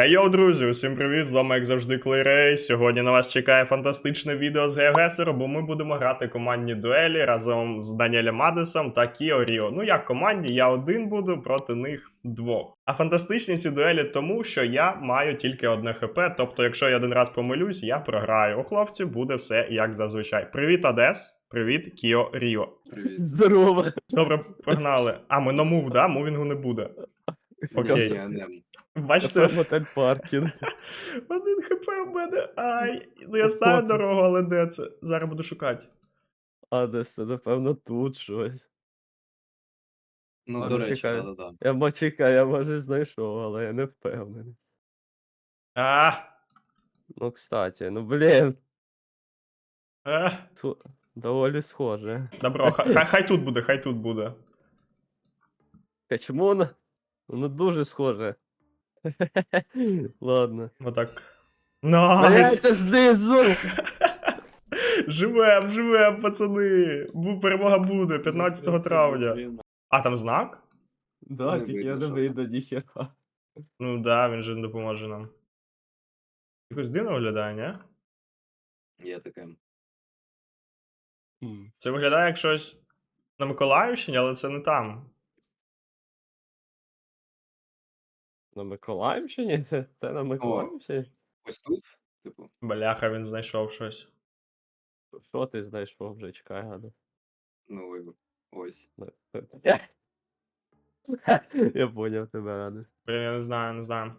Хей йоу, друзі, усім привіт! З вами, як завжди, Клейрей. Сьогодні на вас чекає фантастичне відео з Геогесеру, бо ми будемо грати командні дуелі разом з Даніелем Мадесом та Кіо Ріо. Ну як команді, я один буду проти них двох. А фантастичні ці дуелі тому, що я маю тільки одне ХП, тобто, якщо я один раз помилюсь, я програю. У хлопців буде все як зазвичай. Привіт, Адес! Привіт, Кіо Ріо. Привіт. Здорово. Добре, погнали. А, ми на мув, да? Мувінгу не буде. Окей. Бачите, Мотель паркінг. Один хп в мене. Ай. Ну я знаю дорогу, але де це? Зараз буду шукати. А десь це, напевно, тут щось. Ну, А, до ну, речі, чекай. да-да-да. Я чекай, я може знайшов, але я не впевнений. А, Ну, кстати, ну блін, а. схо- доволі схоже. Добро, хай, хай, хай тут буде, хай тут буде. А чому воно? Воно дуже схоже. Ладно. Отак. Найс! Знизу! Живем, живем, пацани! Бу- Перемога буде 15 травня. А там знак? Да, Не тільки я видно, не що вийду ніхера. Ну да, він же не допоможе нам. Якось дивно виглядає, ні? Є таке. М, Це виглядає як щось на Миколаївщині, але це не там. На Миколаївщині? Це, це на Миколаївщині? Ось тут, типу, Бляха, він знайшов щось. Що ти знайшов вже? Чекай, гаду. ну, ось. Я поняв тебе, Радus. Блін, я не знаю, не знаю.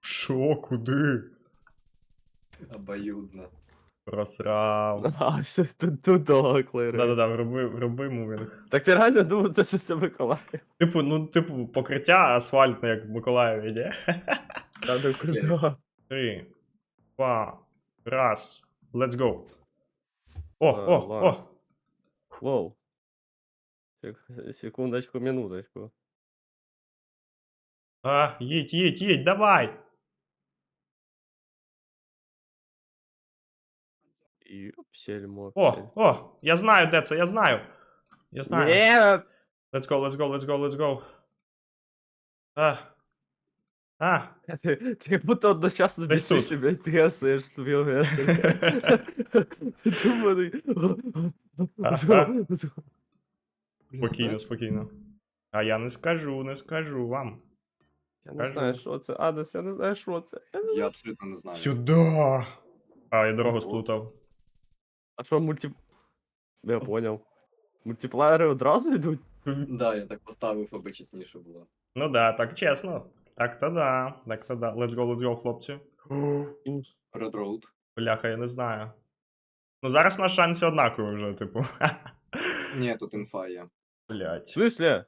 Що, куди? Обоюдно. Просрав. А, щось тут туди клири. Да-да-да, вроби, вроби мувінг. Так ти реально думав, те, що це Миколаїв? Типу, ну, типу, покриття асфальтне, як в Миколаєві, ні? Та ну куди? Три, два, раз, let's go. О, А, о, ладно. о! Воу. Сек- Секундочку, минуточку. А, їдь, їдь, їдь, давай! Ёпсель, О, о, я знаю, де це, я знаю. Я знаю. Нет! Let's go, let's go, let's go, let's go. А. А. Ти, ти будто одночасно Десь біжиш і, блядь, гесаєш тобі гесаєш. Думаний. Спокійно, спокійно. А я не скажу, не скажу вам. Я не Кажу. знаю, що це. Адес, я не знаю, що це. Я не знаю. Я абсолютно не знаю. Сюда. А, я дорогу сплутав. А що мульті... Я поняв. Мультиплеєри одразу йдуть? Да, я так поставив, аби чесніше було. Ну да, так чесно. Так то да. Так то да. Let's go, let's go, хлопці. Red Road. Бляха, я не знаю. Ну зараз наші шанси однакові вже, типу. Ні, тут інфа є. В Блять. смислі?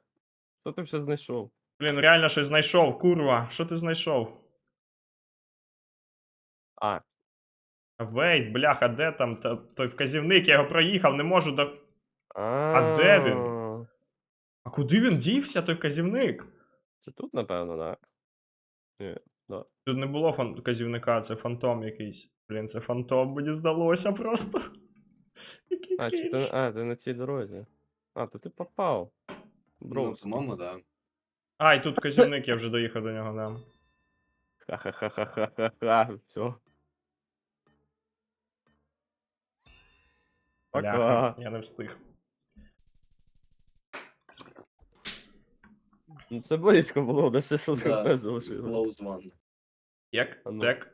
Що ти все знайшов? Блін, ну реально щось знайшов, курва. Що ти знайшов? А, Вейт, бляха, де там та- той вказівник, я його проїхав, не можу до. а, де він? А куди він дівся, той вказівник? Це тут, напевно, так. Да. Тут не було фан- вказівника, це фантом якийсь. Блін, це фантом, мені здалося просто. Який А, чи ти, крінж. а, ти на цій дорозі. А, то ти попав. Ну, Бро, по-моєму, да. А, і тут вказівник, я вже доїхав до нього, да. Ха-ха-ха-ха-ха-ха. Все. Пока. я не встиг. Ну це близько було, до 600 Да. хп залишило. Close one. Як? А ну. Так.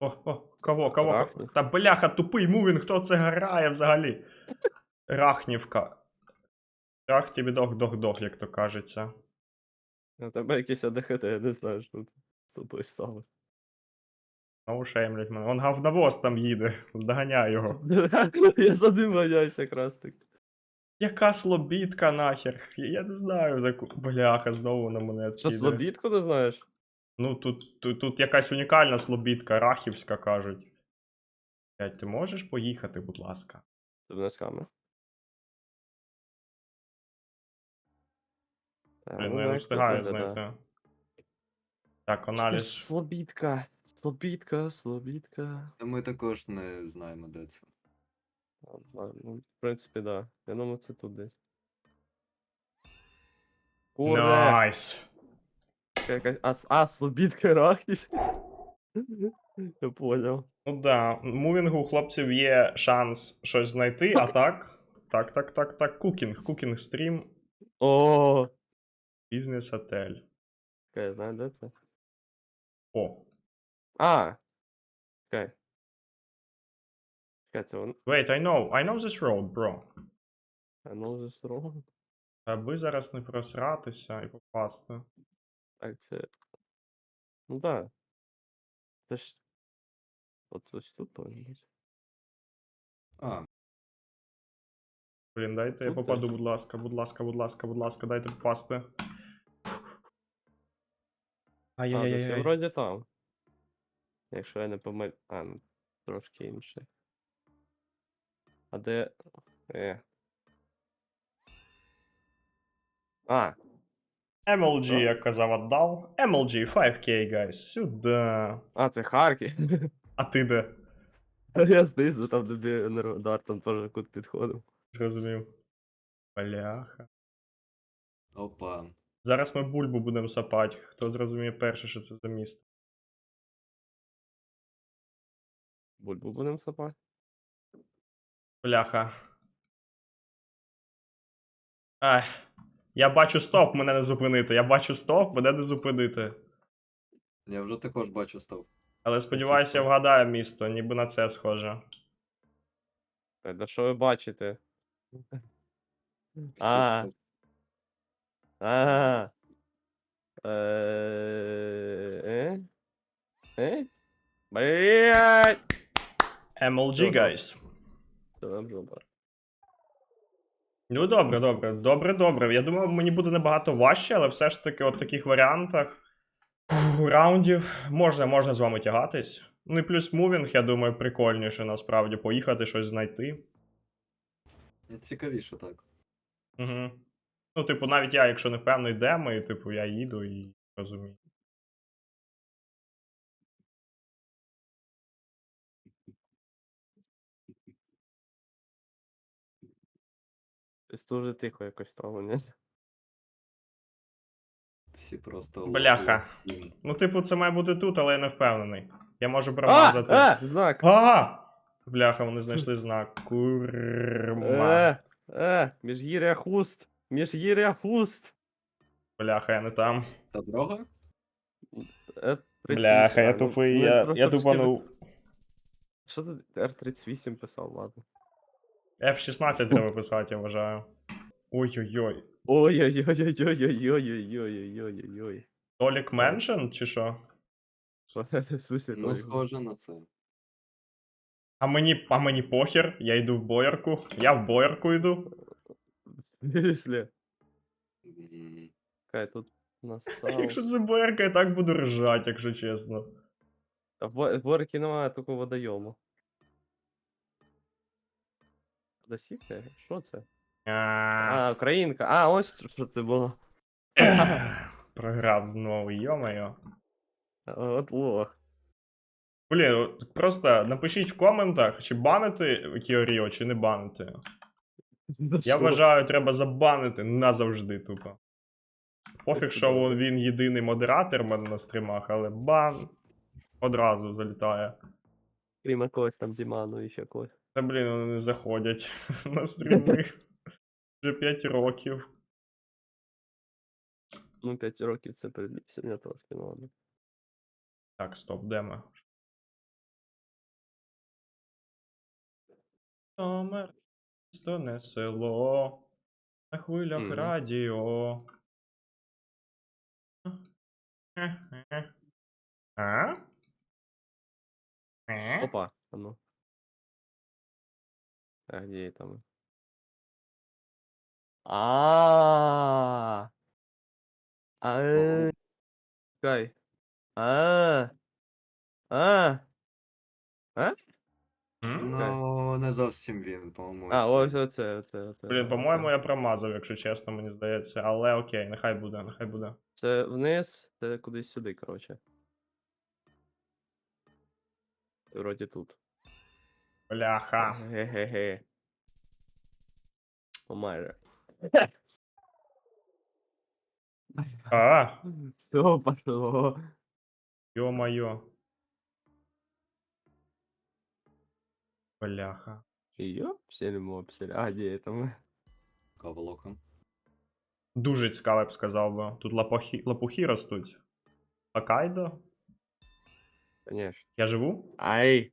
О, о, кого, кого? Рахнів. Та бляха, тупий мувін, хто це грає взагалі? Рахнівка. Рах тобі дох-дох-дох, як то кажеться. У тебе якийсь АДХТ, я не знаю, що тут з тобою сталося. Знову шеймлять мене. Он говновоз там їде. Здоганяй його. Я за ним ганяюсь якраз так. Яка слобідка нахер? Я, не знаю таку. Бляха, знову на мене Що, відкиде. слобідку не знаєш? Ну тут, тут, тут якась унікальна слобідка, рахівська кажуть. Блядь, ти можеш поїхати, будь ласка. Тебе не скаме. Та, ну, ну я не як тут встигаю знайти. Так, аналіз. Слобідка. Слобідка, слобідка. Ми також не знаємо, де це. А, Ну, в принципі, да. Я думаю, це тут десь. Куре! Найс. Якась... А, с- а слобідка рахніш. Я понял. Ну да, в мувінгу у хлопців є шанс щось знайти, а так. Так, так, так, так. Кукінг, кукінг стрім, О, бізнес отель. Чекай, знаю, де це? О. А. Чекай. Чекай, це он. Wait, I know, I know this road, bro. А ну вже строго. Аби зараз не просратися і попасти. Так, це. Ну да. Це ж. От ось тут повинно бути. А, Блін, дайте я Тут попаду, будь ласка, будь ласка, будь ласка, будь ласка, дайте попасти. А, десь я Ай-яй-яй. вроді там. Якщо я не помиль. А, ну, трошки інше. А де. Е. А, MLG, О. як казав, віддав. MLG 5K, guys. Сюда. а, це Харків. А ти де? Я знизу там тобі енергодар, там теж кут підходив. Зрозумів. Бляха. опа. Зараз ми бульбу будемо сапати. Хто зрозуміє перше, що це за місто? Бульбу будемо сапати. Бляха. Ай. Я бачу стоп, мене не зупинити. Я бачу стоп, мене не зупинити. Я вже також бачу став. Але сподіваюся, я вгадаю місто, ніби на це схоже. Та да що ви бачите? А. Е. Е? Е? Блять! MLG, Добре. guys. Вам жопа. Ну, добре, добре, добре, добре. Я думаю, мені буде набагато важче, але все ж таки, от в таких варіантах фу, раундів можна, можна з вами тягатись. Ну і плюс мувінг, я думаю, прикольніше насправді поїхати, щось знайти. Цікавіше так. Угу. Ну, типу, навіть я, якщо не впевнений, де ми, типу, я їду і розумію. Щось дуже тихо якось стало, ні? Всі просто. Бляха. Ну, типу, це має бути тут, але я не впевнений. Я можу промазати. А! Знак! Ага! Бляха, вони знайшли знак. Курма. Е! Е! Міжгір'я хуст! Міжгір'я хуст! Бляха, я не там. Та дорога? Е, 38, Бляха, я ну, тупий, ну, я, просто я тупанув. Що тут R38 писав, ладно. F16 треба писати, я вважаю. Ой-ой-ой. Ой-ой-ой-ой-ой-ой-ой-ой-ой-ой-ой. Толік Меншен, чи що? Що в смысле? Ну, схоже на це. А мені, а мені похер, я йду в боярку. Я в боярку йду. в смысле? М, Кай, тут у нас Якщо це боярка, я так буду ржати, якщо чесно. А в Бо- Борки немає такого водойому. Досіпка? Що це? А, українка. А, ось що- це було. Програв знову, йо-моє. От лох. Блін, просто напишіть в коментах, чи банити Кіоріо, чи не банити. Я вважаю, треба забанити назавжди тупо. Пофіг, що він- він єдиний модератор в мене на стрімах, але бан одразу залітає. Крім якогось там Діману і ще когось. Та блін, вони не заходять на стріми. Вже 5 років. Ну, 5 років це перелічення трошки, ну ладно. Так, стоп, де ми? Номер місто не село. На хвилях Мгм. радіо. А? А? Опа, а ну. А где там? А. А. Кай. А. А. А? Ну, не зовсім він, по-моєму. А, ось оце, оце, оце. Блін, по-моєму, я промазав, якщо чесно, мені здається. Але окей, нехай буде, нехай буде. Це вниз, це кудись сюди, коротше. Це вроді тут. Бляха. Ге-ге-ге. Майже. А, Все пошло. ё-моё. Бляха. Ёпсель мопсель. А, где это мы? Каволока. Дуже цікаво, я б сказав би. Тут лапухи, лапухи ростуть. Акайдо? Конечно. Я живу? Ай!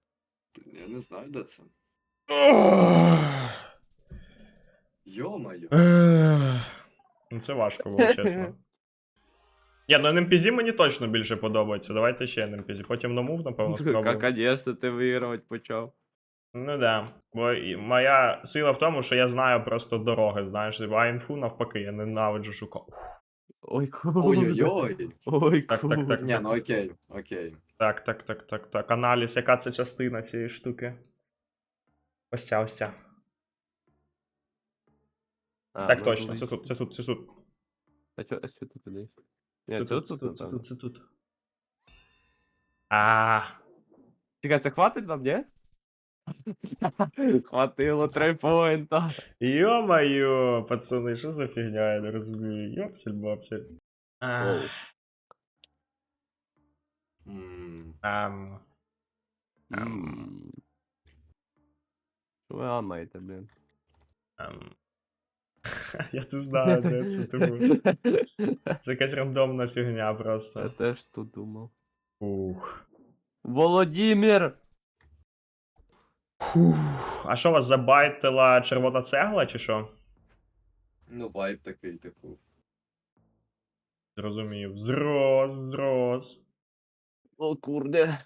Я не знаю, де це. Йо-моє. Ну, це важко було, чесно. Ні, ну NMPZ мені точно більше подобається. Давайте ще NMPZ. Потім на мув, напевно, Как, спробуємо. конечно, ти вигравати почав. Ну да. Бо моя сила в тому, що я знаю просто дороги, знаєш, а інфу навпаки, я ненавиджу шукати. Ой, круто. Ой-ой-ой. Ой, Так, так, так. Ні, ну окей, окей. Так, так, так, так, так. Аналіз, яка це частина цієї штуки? Ось ця, ось ця. А, так ну, точно, це тут, це тут, це тут. А чо, а чо ти туди? Ні, Це тут, тут, це тут, це тут. А, Чекай, це хватить нам, ні? Хватило три поінта. Йо-моє, пацани, що за фігня, я не розумію. Йопсель бопсель. А, Оу. М, ам. Що ви амаєте, блін? Ам. Я не знаю, де це типу. Це якась рандомна фігня Я просто. теж тут думав. Ух. Володимир! Фух. А що вас забайтила червона цегла, чи що? Ну, вайб такий, типу. Зрозумів. Зрос, зрос. О, курде.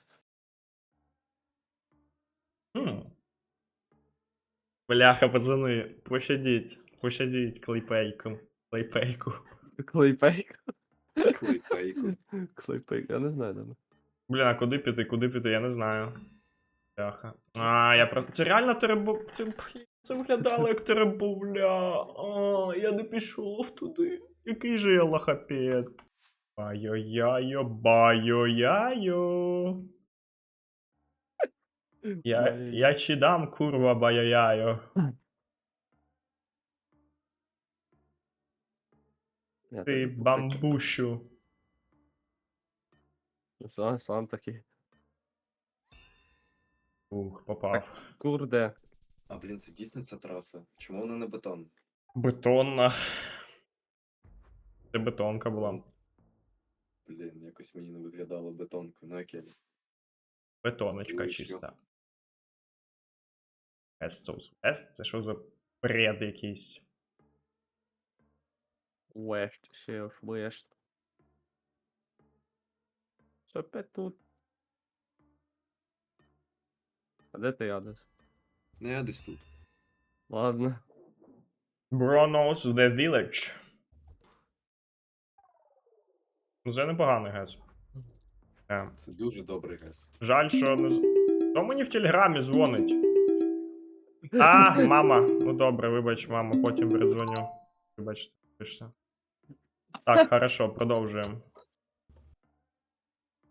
Хм. Бляха, пацани, пощадіть. Пощадіть клейпейку. Клейпейку. Клейпейк. Клейпейку. Клейпейк, я не знаю, а куди піти, куди піти, я не знаю. Бляха. А, я про. Це реально теребу. Це, це виглядало як теребовля. А, я не пішов туди. Який же я лохапет. Байо-яйо, байо-яйо. Я, Бай. я чи дам, курва, байо-яйо. Я Ти бамбушу. Сам такий. Ух, попав. Курде. А блін, це дійсно ця траса. Чому вона не бетон? Бетонна. Це бетонка була. Блін, якось мені не виглядало бетонкою, ну окей. Бетоночка Ну і що? чиста. Estos West? Це що за бред якийсь? Вешт, ще ж вешт. Що опять тут? А де ти ядес? Ну я десь тут. Ладно. Bronos The Village. Ну, це непоганий гес. Е, Це дуже добрий гес. Жаль, що не. з- Хто мені в телеграмі дзвонить? А, мама. Ну добре, вибач, мама, потім передзвоню. Вибачте, вибачте. Так, хорошо, продовжуємо.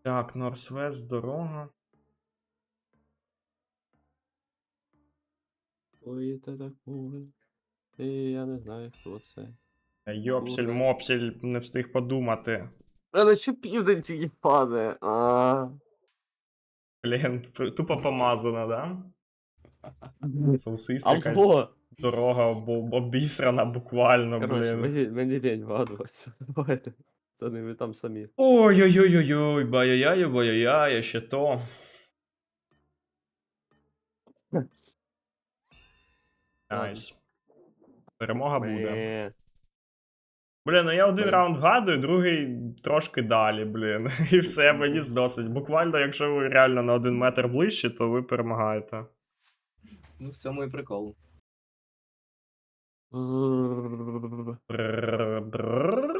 Так, Норсвест, дорога. Ой, це такое. І я не знаю, хто це. Йопсель, Добре. мопсель, не встиг подумати. Але що південь ці їбане? А. Блін, тупо помазана, да? Соусиста якась Алло! дорога обісрана буквально, Короче, блін. мені, мені лень. Давайте. Та не ви там самі. Ой-ой-ой-ой-ой, бая-яй, бая-яй, ще то. Найс. Перемога буде. Блін, ну я один Блін. раунд вгадую, другий трошки далі, блін. І все, мені здосить. Буквально, якщо ви реально на один метр ближче, то ви перемагаєте. Ну, в цьому і прикол. Брррр-брррр.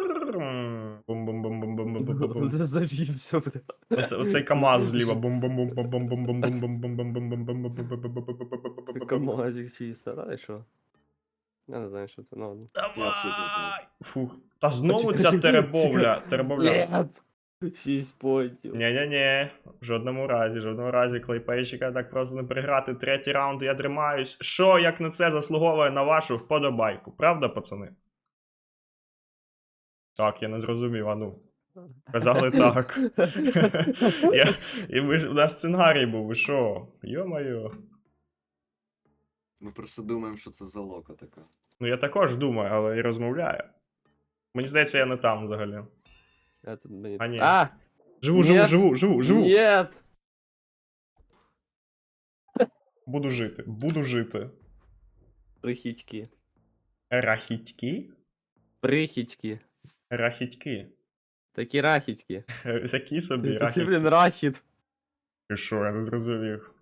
Завівся, бля. Оцей КамАЗ зліва. бум бум бум бум бум бум бум бум бум бум бум бум бум бум Камазик чисто, і що? Я не знаю, що це, ну. ладно. Давай! Фух. Та знову Почекай, ця чекай, теребовля. Теребовля. Нет! Шість поінтів. Ні-ні-ні, в жодному разі, в жодному разі клейпейчика так просто не приграти. Третій раунд я тримаюсь. Що, як на це заслуговує на вашу вподобайку? Правда, пацани? Так, я не зрозумів, а ну. Казали так. я, і ж у нас сценарій був, ви що? Йо-моє. Ми просто думаємо, що це за лока така. Ну я також думаю, але і розмовляю. Мені здається, я не там взагалі. Я тут мені... А, ні. А! Живу, живу, Ні. живу, живу, живу. Нет! Буду жити, буду жити. Прихітьки. Рахітьки? Прихітьки. Рахітьки. Такі рахітьки. Такі собі Ти, рахітьки. блін, рахіт. Ти що, я не зрозумів.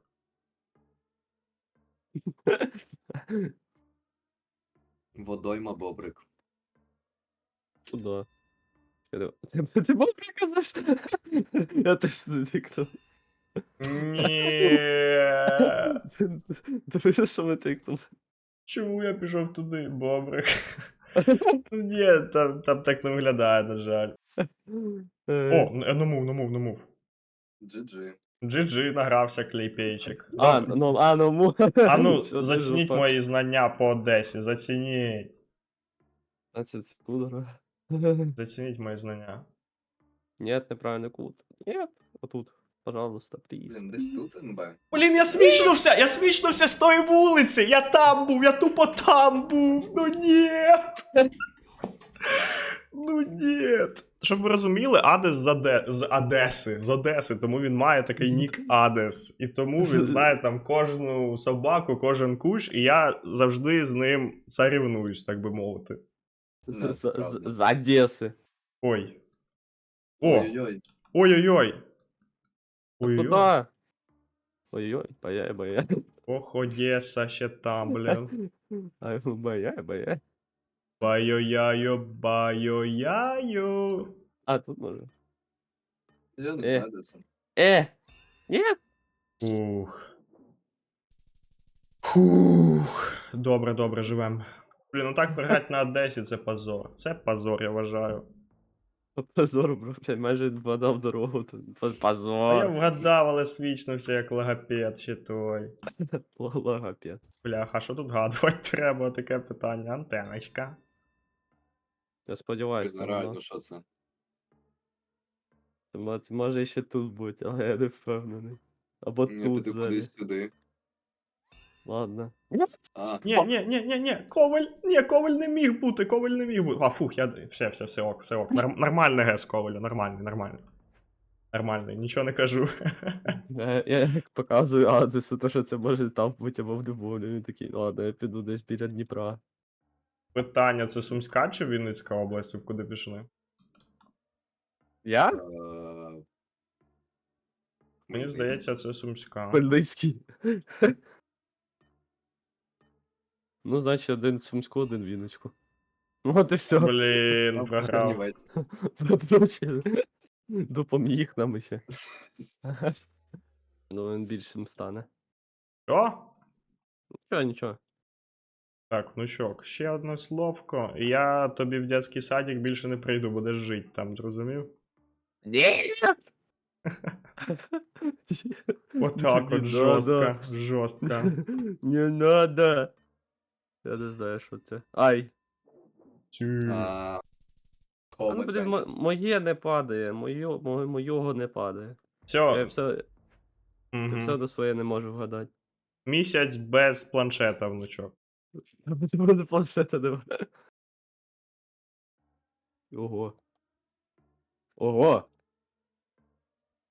Водойма бобрик. Куда? Ти, ти бобрика знаєш? Я теж не тиктав. Ні. Дивися, що ми тиктали. Чому я пішов туди, бобрик? Ну, Ні, там, там так не виглядає, на жаль. О, Е, ну мув, ну мув, ну мув. GG. GG награвся клейпейчик. А, ну, а, ну, му. А ну, зацініть мої знання по Одесі, зацініть. 15 секунд. Зацініть мої знання. Нет, неправильный кут. Нет, вот тут, пожалуйста, плиз. Блін, десь тут МБ. Блін, я свічнувся! Я свічнувся з тої вулиці! Я там був, я тупо там був! Ну ні! Ну ні! Щоб ви розуміли, Адес з, Аде... з Одеси, з Одеси, тому він має такий нік Адес. І тому він знає там кожну собаку, кожен кущ, і я завжди з ним сорівнуюсь, так би мовити. З, Одеси. Ой. О! Ой-ой-ой. Ой-ой-ой. Куда? Ой-ой, бояй, бояй. Ох, Одеса ще там, блін. Ай, бояй, бояй. Байо-яйо, байо-яйо. А, тут може. Я не знаю, де це. Е! Нет! Ух. Фух. Добре, добре, живем. Блін, ну так програти на Одесі це позор. Це позор, я вважаю. Позор, бро, блядь, майже вгадав дорогу. А я Позор. вгадав, але свічнувся як логопед ще той. Логопед. Бляха, що тут гадувати треба? Таке питання. Антеночка. Я сподіваюся, реально, що це? Мо- це може ще тут бути, але я не впевнений. Або Я тут піду взагалі. кудись сюди. Ладно. А, Ні, ні, ні, ні, ні, Коваль, ні, Коваль не міг бути, Коваль не міг бути. А, фух, я. Все, все, все ок, все ок. Норм, нормальний гес Коваля, нормальний, нормальний. Нормальний, нічого не кажу. Я, я як показую адресу, то що це може там бути або в Любові. Він такий, ладно, я піду десь біля Дніпра. Питання: це Сумська чи Вінницька область, ви куди пішли? Я? е, Мені здається, це Сумська. Хмельницький. Ну, значить, один в Сумську, один в Вінницьку. Ну, от і все. Блін, програв. Допоміг нам ще. ну, він більшим стане. Що? Нічого, нічого. Так, внучок, ще одне словко. Я тобі в дитячий садик більше не прийду, будеш жити там, зрозумів? Нет! Отак от жорстко, жорстко. Не надо. Я не знаю, що це. Ай. Тю. А, А ну, блін, мо- моє не падає, моє, мо- моєго не падає. Я Все, все, я все до своє не можу вгадати. місяць без планшета, внучок. Це буде планшета нема. Ого. Ого.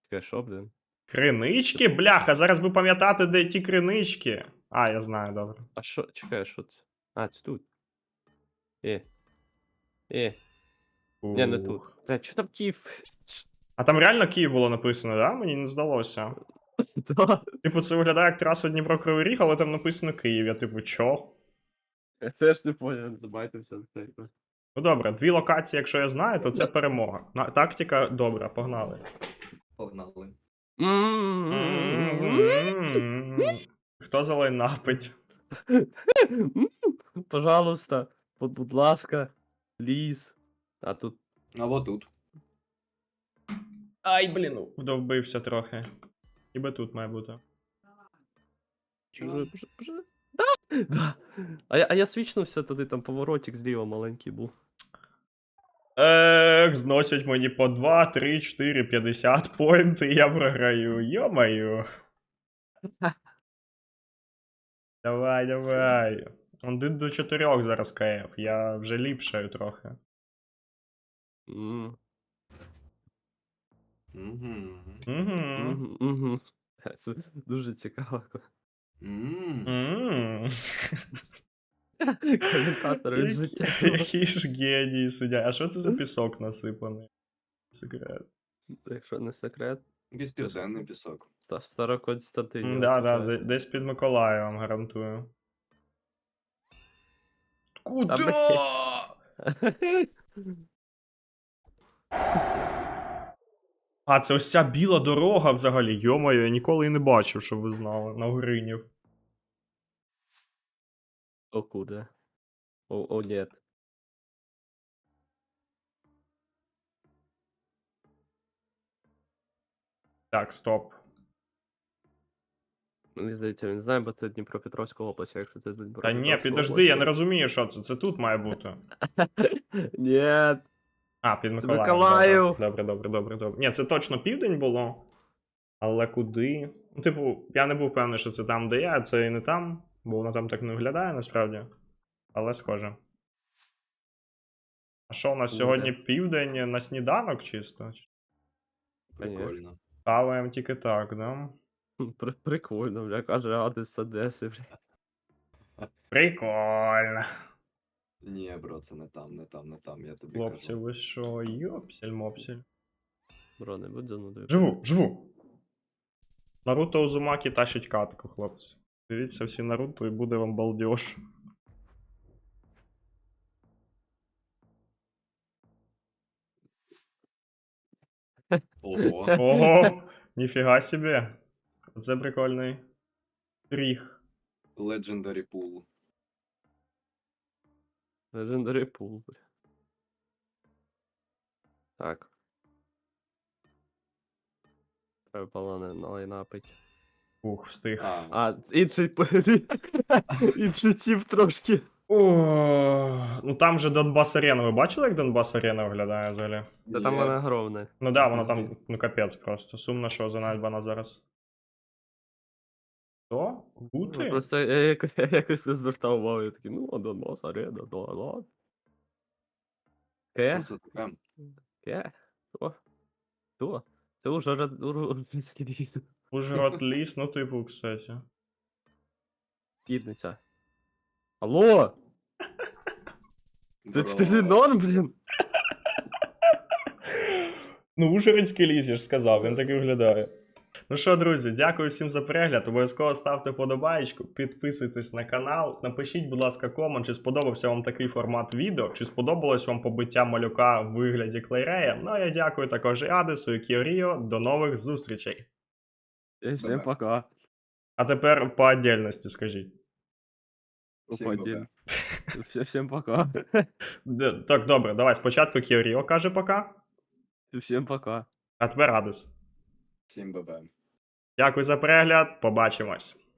Чекай, що, блін? Кринички? Бляха, зараз би пам'ятати, де ті кринички. А, я знаю, добре. А що, чекай, що це? А, це тут. Е. Е. Ні, не тут. Бля, що там Київ? А там реально Київ було написано, да? Мені не здалося. Да. Типу, це виглядає як траса Дніпро Кривий Ріг, але там написано Київ. Я типу, чо? Я теж не понял, забайтився на це. Ну добре, дві локації, якщо я знаю, то це перемога. На- Тактика добра, погнали. Погнали. Хто за лайнапить? Пожалуйста, будь, будь ласка, ліс. А тут А вот тут. Ай, блін, вдовбився трохи. Ніби тут має бути. Да, да. А, я, а я свічнувся туди, там поворотик зліва маленький був. Ех, зносять мені по 2, 3, 4, 50 поінти, і я програю. Йо-маю. Давай, давай. Один до 4 зараз КФ. Я вже ліпшаю трохи. М, Угу. Угу. мгм, мгм. Це Дуже цікаво. М. М. Коментатори з життя. Які ж генії сидять. А що це за пісок насипаний? Секрет. Якщо не секрет, Якийсь південний пісок. Ста- Староконстантинів. Да, да, де- десь під Миколаєвом, гарантую. Куда? А, це ось ця біла дорога взагалі. Йомаю, я ніколи і не бачив, щоб ви знали. На Гринів. О, куди? О, о, нет. Так, стоп. Мені здається, він знає, бо це Дніпропетровська область, а якщо це Та ні, підожди, я не розумію, що це. Це тут має бути. Ні, А, під Це Миколаєвом. Миколаїв. Добре, добре, добре, добре. Ні, це точно південь було. Але куди? Ну, типу, я не був впевнений, що це там, де я, а це і не там, бо воно там так не виглядає насправді. Але схоже. А що у нас сьогодні південь на сніданок чисто? Прикольно. Хаваємо тільки так, да? При- прикольно, бля, каже адрес Одеси, бля. Прикольно. Ні, бро, це не там, не там, не там, я тобі Хлопці, кажу. ви що? Йопсель мопсель. Бро, не будь занудою. Живу, живу. Наруто Узумакі тащить катку, хлопці. Дивіться всі Наруто і буде вам балдеж. Ого. Ого, ніфіга собі. Це прикольний тріх. Legendary Pool. Legendary Pool, бля. Так. Треба полоне налайнапить. Ух, встиг. А, А, інший п- інший тіп трошки. О, ну там же Донбас Арена. Ви бачили, як Донбас Арена виглядає взагалі? Та там вона огромна. Ну да, воно там, ну капець просто. Сумно, що за Альбана зараз. Що? Ну, Бути? Просто я якось, я якось не звертав увагу, я такий, ну, Донбас, арена, да, ладно. Ке? Що це таке? Ке? Що? Що? Це уже уральський ліс. Ужгород ліс, ну типу, кстати. Підниця. Алло! Ти, ти норм, блін? Ну, Ужгородський ліс, я ж сказав, він так і виглядає. Ну що, друзі, дякую всім за перегляд. Обов'язково ставте вподобаєчку, підписуйтесь на канал. Напишіть, будь ласка, комент, чи сподобався вам такий формат відео, чи сподобалось вам побиття малюка в вигляді клейрея. Ну а я дякую також і Адесу, і Кіоріо. До нових зустрічей. І всім пока. А тепер по отдельності скажіть. Всім Всім пока. Так, добре, давай спочатку Кіоріо каже пока, Всім пока. а тепер Радис. Всім бабам. Дякую за перегляд, побачимось.